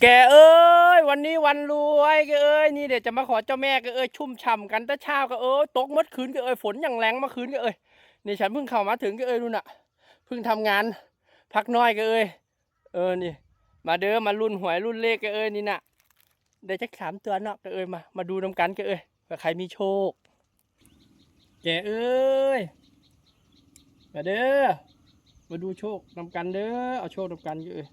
แกเอ้ยวันนี้วันรวยแกเอ้ยนี่เดี๋ยวจะมาขอเจ้าแม่แกเอ้ยชุ่มฉ่ำกันแต่เช้าก็เอ้ยตกมื่อคืนแกเอ้ยฝนอย่างแรงมื่อคืนแกเอ้ยนี่ฉันเพิ่งเข้ามาถึงแกเอ้ยนู่นน่ะเพิ่งทำงาน พักน้อยแกเอ้ยเออนี่ มาเด้อมารุ่นหวยรุ่นเลขแกเอ้ยนี่น่ะเดี๋ยวจะสามตัวเนาะแกเอ้ยมามาดูนำกันแกเอ้ยเผื่อใครมีโชค แกเอ้ยมาเด้อมาดูโชคนำกันเด้อเอาโชคนำกันแกเอ้ย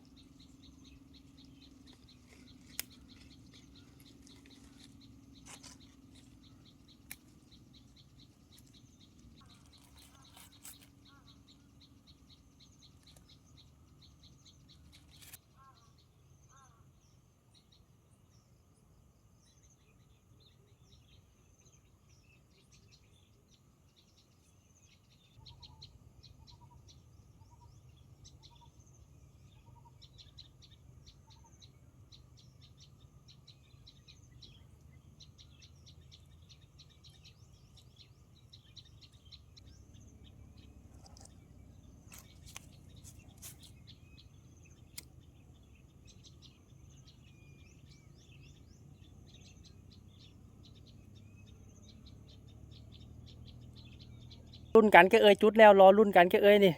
รุ่นกันก็เอ้ยจุดแล้วรอรุ่นกันก็เอ้ยนี่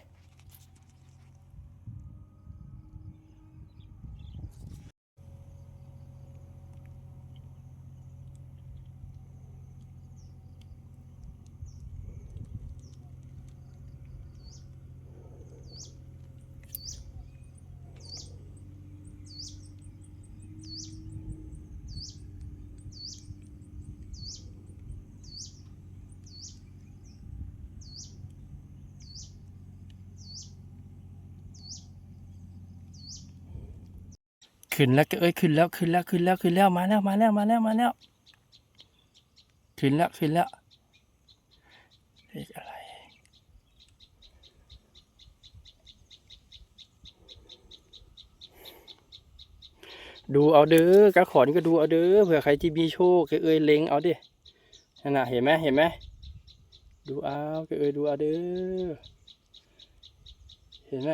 ขึ้นแล้วก็เอ้ยขึ้นแล้วขึ้นแล้วขึ้นแล้วขึ้นแล้วมาแล้วมาแล้วมาแล้วมาแล้วขึ้นแล้วขึ้นแล้วเลขอะไรดูเอาเด้อกระขอนก็ดูเอาเด้อเผื่อใครที่มีโชคก็เอ้ยเล็งเอาดินั่นนะเห็นไหมเห็นไหมดูเอาก็เอ้ยดูเอาเด้อเห็นไหม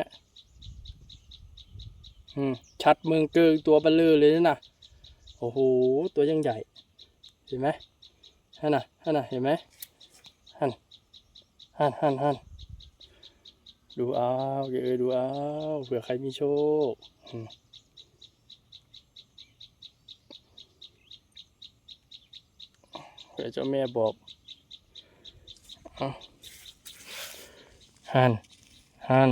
ชัดเมืองเกิงตัวเบลือเลยนะโอ้โห ตัวยังใหญ่ เห็นไหมฮันน่ะฮันน่ะเห็นไหมฮันฮันฮันฮันดูเอาเอ้ยดูเอาเผื่อใครมีโชคเผื่อเจ้าแม่บอกฮันฮัน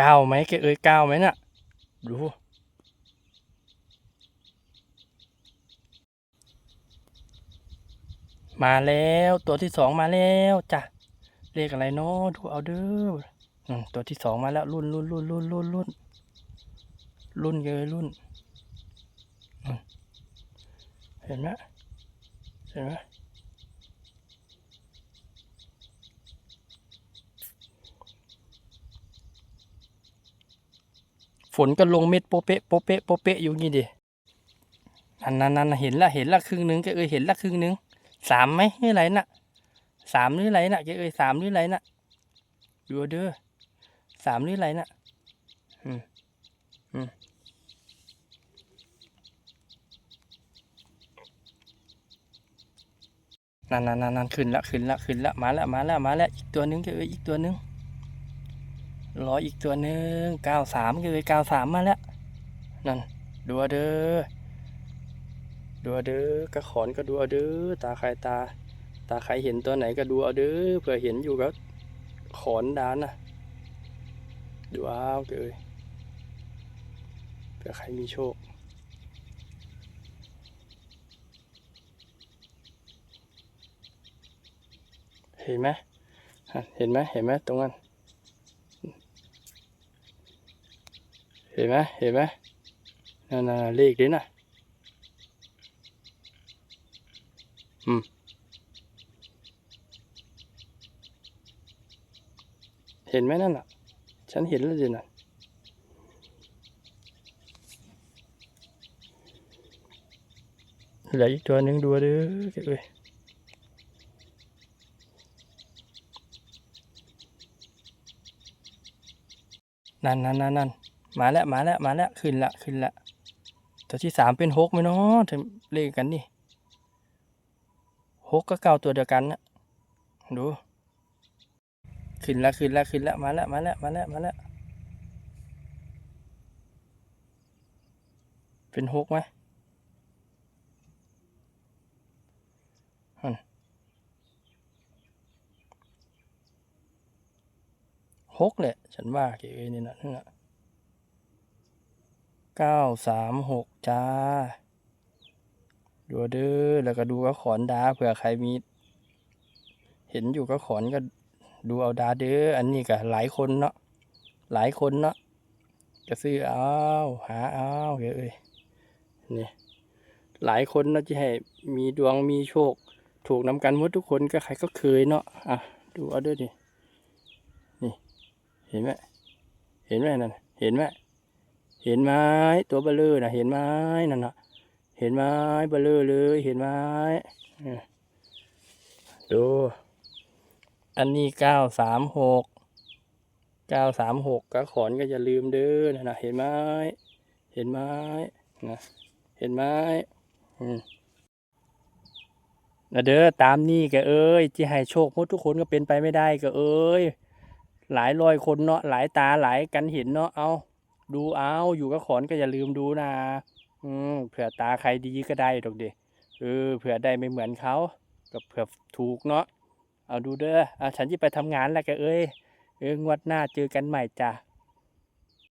ก้าวไหมแกเอ้ยก้าวไหมน่ะ ดู มาแล้วตัวที่สองมาแล้วจ้ะเลขอะไรเนาะดูเอาเด้อตัวที่สองมาแล้วรุ่นรุ่นรุ่นรุ่นรุ่นรุ่นรุ่นเลยรุ่นเห็นไหมเห็นไหม ฝนก็ลงเม็ดโปเปะโปเปะโปเปะอยู่งี้ดินั่นนั่นนั่นเห็นละเห็นละครึ่งหนึงแกเอ้ยเห็นละครึ่งหนึงสามไหมหรือไรน่ะสามหรือไรน่ะแกเอ้ยสามหรือไรน่ะดูเอาเด้อสามหรือไรน่ะอืมอืมนั่นนั่นนั่นนั่นขึ้นละขึ้นละขึ้นละมาละมาละมาละอีกตัวหนึงแกเอ้ยอีกตัวหนึง รออีกตัวหนึ่งเก้าสามเลยเก้าสามมาแล้ว นั่นดูเอาเด้อดูเอาเด้อกระขอนก็ดูเอาเด้อตาใครตา ตาใครเห็นตัวไหนก็ดูเอาเด้อเผื่อเห็นอยู่ก็ขอนดานนะดูเอาเอ้ยเผื่อใครมีโชคเห็นไหมเห็นไหมเห็นไหมตรงนั้น เห็นไหมเห็นไหมนั่นน่ะเลขด้วยนะอืมเห็นไหมนั่นน่ะ ฉันเห็นแล้วสิน่ะเหลืออีกตัวหนึ่งดูเด้อเอ้ยนั่นนั่นนั่นนั่น มาแล้วมาแล้วมาแล้วขึ้นละขึ้นละตัวที่สามเป็นหกไหมเนาะถึงเลขกันนี่หกก็เก้าตัวเดียวกันนะดู ขึ้นละขึ้นละขึ้นละมาแล้วมาแล้วมาแล้วมาแล้วเป็นหกไหมฮั่นหกแหละ ฉันว่าเก๋นี่นะนั่นน่ะ ก้าสามหกจ้าดูเด้อแล้วก็ดูก็ขอนดาเผื่อใครมี เห็นอยู่ก็ขอนก็ดูเอาดาเด้ออันนี้ก็หลายคนเนาะหลายคนเนาะจะซื้อเอาหาเอาเดี๋ยวเอ้ยนี่หลายคนเนาะที่ให้มีดวงมีโชค ถูกนำกันหมดทุกคนก็ใครก็เคยเนาะอะดูเอาเด้อดินี่ เห็นไหมเห็นไหมนั่นเห็นไหม เห็นไหมตัวเบลเลอร์นะเห็นไหมนั่นนะเห็นไหมเบลเลอร์เลยเห็นไหมอะดู อันนี้เก้าสามหกเก้าสามหกก็ขอนก็อย่าลืมเด้อนะนะเห็นไหมเห็นไหมนะเห็นไหมอืมนะเด้อตามนี่ก็เอ้ยที่ให้โชคหมดทุกคนก็เป็นไปไม่ได้ก็เอ้ยหลายร้อยคนเนาะหลายตาหลายกันเห็นเนาะเอา ดูเอาอยู่ก็ขอนก็อย่าลืมดูนะ อืมเผื่อตาใครดีก็ได้ดอกเดีเออเผื่อได้ไม่เหมือนเขาก็เผื่อถูกเนาะเอาดูเด้อเอาฉันจะไปทำงานแล้วแกเอ้ยเอองวดหน้าเจอกันใหม่จ้ะ